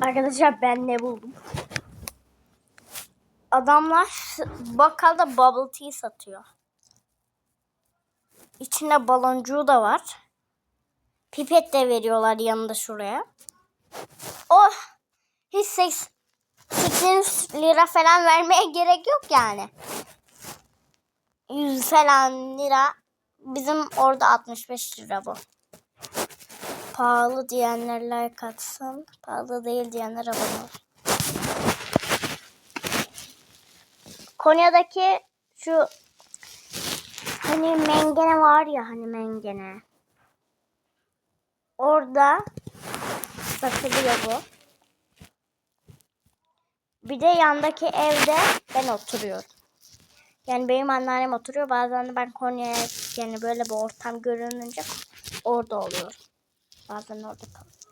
Arkadaşlar ben ne buldum? Adamlar bakkalda bubble tea satıyor. İçinde baloncuğu da var. Pipet de veriyorlar yanında şuraya. Oh! Hiç 80 lira falan vermeye gerek yok yani. 100 falan lira. Bizim orada 65 lira bu. Pahalı diyenler like atsın. Pahalı değil diyenler abone ol. Konya'daki şu hani mengene var ya hani mengene. Orada satılıyor bu. Bir de yandaki evde ben oturuyorum. Yani benim anneannem oturuyor. Bazen de ben Konya'ya yani böyle bir ortam görününce orada oluyorum. Bazen orada kalıyorum.